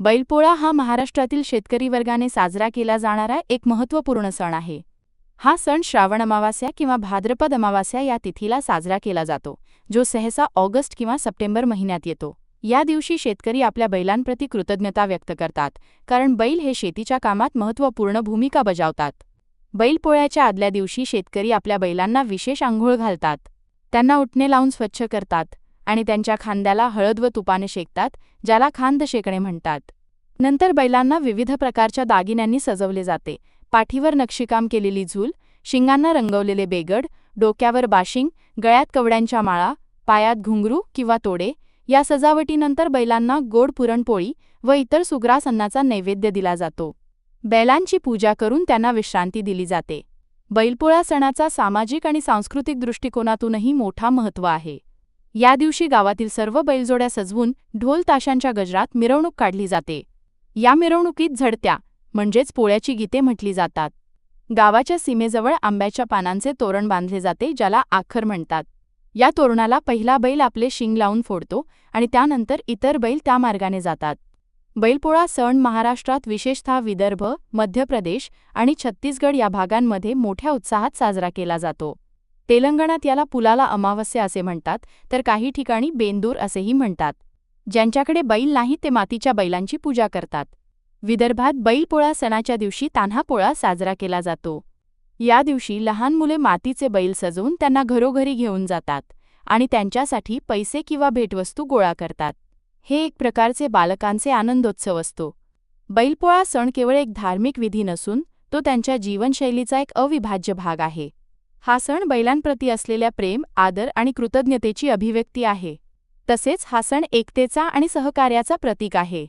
बैलपोळा हा महाराष्ट्रातील शेतकरी वर्गाने साजरा केला जाणारा एक महत्त्वपूर्ण सण आहे. हा सण श्रावण अमावास्या किंवा भाद्रपद अमावास्या या तिथीला साजरा केला जातो जो सहसा ऑगस्ट किंवा सप्टेंबर महिन्यात येतो. या दिवशी शेतकरी आपल्या बैलांप्रती कृतज्ञता व्यक्त करतात कारण बैल हे शेतीच्या कामात महत्त्वपूर्ण भूमिका बजावतात. बैलपोळ्याच्या आदल्या दिवशी शेतकरी आपल्या बैलांना विशेष आंघोळ घालतात. त्यांना उठणे लावून स्वच्छ करतात. आणि त्यांच्या खांद्याला हळद व तुपाने शेकतात ज्याला खांद शेकणे म्हणतात. नंतर बैलांना विविध प्रकारच्या दागिन्यांनी सजवले जाते. पाठीवर नक्षीकाम केलेली झूल शिंगांना रंगवलेले बेगड डोक्यावर बाशिंग गळ्यात कवड्यांच्या माळा पायात घुंगरू किंवा तोडे या सजावटीनंतर बैलांना गोड पुरणपोळी व इतर सुग्रास अन्नाचा नैवेद्य दिला जातो. बैलांची पूजा करून त्यांना विश्रांती दिली जाते. बैलपोळा सणाचा सामाजिक आणि सांस्कृतिक दृष्टिकोनातूनही मोठा महत्त्व आहे. या दिवशी गावातील सर्व बैलजोड्या सजवून ढोल ताशांच्या गजरात मिरवणूक काढली जाते. या मिरवणुकीत झडत्या म्हणजेच पोळ्याची गीते म्हटली जातात. गावाच्या सीमेजवळ आंब्याच्या पानांचे तोरण बांधले जाते ज्याला आखर म्हणतात. या तोरणाला पहिला बैल आपले शिंग लावून फोडतो आणि त्यानंतर इतर बैल त्या मार्गाने जातात. बैलपोळा सण महाराष्ट्रात विशेषतः विदर्भ मध्य प्रदेश आणि छत्तीसगड या भागांमध्ये मोठ्या उत्साहात साजरा केला जातो. तेलंगणात याला पुलाला अमावस्या असे म्हणतात तर काही ठिकाणी बेंदूर असेही म्हणतात. ज्यांच्याकडे बैल नाही ते मातीच्या बैलांची पूजा करतात. विदर्भात बैलपोळा सणाच्या दिवशी तान्हा पोळा साजरा केला जातो. या दिवशी लहान मुले मातीचे बैल सजवून त्यांना घरोघरी घेऊन जातात आणि त्यांच्यासाठी पैसे किंवा भेटवस्तू गोळा करतात. हे एक प्रकारचे बालकांचे आनंदोत्सव असतो. बैलपोळा सण केवळ एक धार्मिक विधी नसून तो त्यांच्या जीवनशैलीचा एक अविभाज्य भाग आहे. हा सण बैलांप्रती असलेल्या प्रेम आदर आणि कृतज्ञतेची अभिव्यक्ती आहे. तसेच हा सण एकतेचा आणि सहकार्याचा प्रतीक आहे.